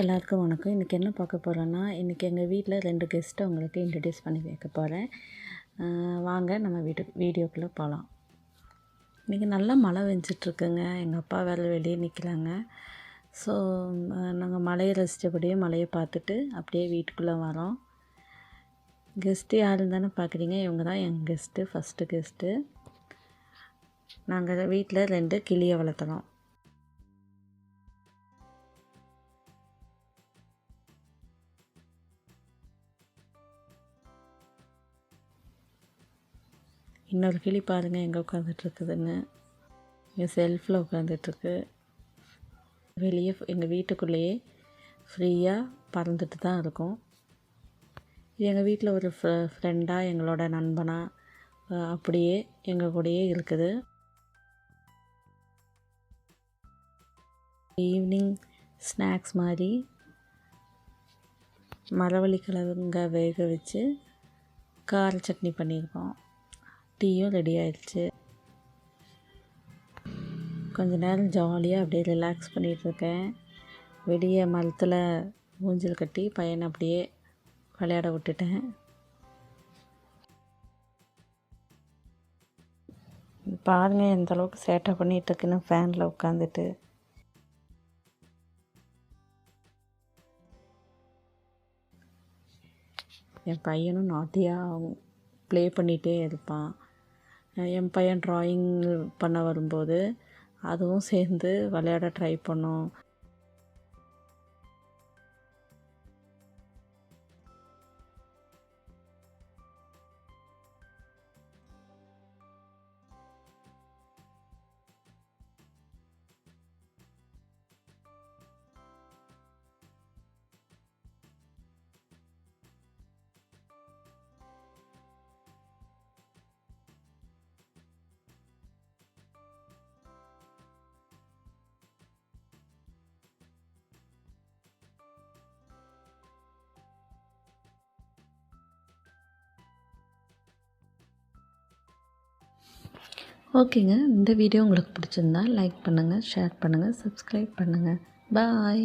எல்லாருக்கும் வணக்கம். இன்றைக்கி என்ன பார்க்க போகிறோன்னா இன்றைக்கி எங்கள் வீட்டில் ரெண்டு கெஸ்ட்டை உங்களுக்கு இன்ட்ரடியூஸ் பண்ணி வைக்க போகிறேன் வாங்க நம்ம வீட்டு வீடியோக்குள்ளே போகலாம் இன்றைக்கி நல்லா மழை வெஞ்சிட்ருக்குங்க எங்கள் அப்பா வேறு வெளியே நிற்கிறாங்க ஸோ நாங்கள் மழையை ரசித்தபடியே மழையை பார்த்துட்டு அப்படியே வீட்டுக்குள்ளே வரோம். கெஸ்ட்டு யாருன்னு தானே பார்க்குறீங்க. இவங்க தான் எங்கள் கெஸ்ட்டு ஃபஸ்ட்டு கெஸ்ட்டு நாங்கள் வீட்டில் ரெண்டு கிளியை வளர்த்துறோம். இன்னொரு கிளி பாருங்கள் எங்கே உட்காந்துட்ருக்குதுன்னு எங்கள் செல்ஃபில் உட்காந்துட்ருக்கு வெளியே எங்கள் வீட்டுக்குள்ளேயே ஃப்ரீயாக பறந்துட்டு தான் இருக்கும். இது எங்கள் வீட்டில் ஒரு ஃப்ரெ ஃப்ரெண்டாக எங்களோட நண்பனாக அப்படியே எங்கள் கூடயே இருக்குது. ஈவினிங் ஸ்நாக்ஸ் மாதிரி மரவள்ளி கிழங்க வேக வச்சு கார சட்னி பண்ணியிருக்கோம். டீயும் ரெடி ஆயிடுச்சு. கொஞ்ச நேரம் ஜாலியாக அப்படியே ரிலாக்ஸ் பண்ணிகிட்ருக்கேன் வெளியே மரத்தில் ஊஞ்சல் கட்டி பையனை அப்படியே விளையாட விட்டுட்டேன். பாருங்கள் எந்த அளவுக்கு சேட்டை பண்ணிகிட்ருக்குன்னு ஃபேனில் உட்காந்துட்டு என் பையனும் நாட்டியாக ப்ளே பண்ணிகிட்டே இருப்பான். என் பையன் ட்ராயிங் பண்ண வரும்போது அதுவும் சேர்ந்து விளையாட ட்ரை பண்ணும். ஓகேங்க. இந்த வீடியோ உங்களுக்கு பிடிச்சிருந்தா லைக் பண்ணுங்கள் ஷேர் பண்ணுங்கள் சப்ஸ்கிரைப் பண்ணுங்கள் பாய்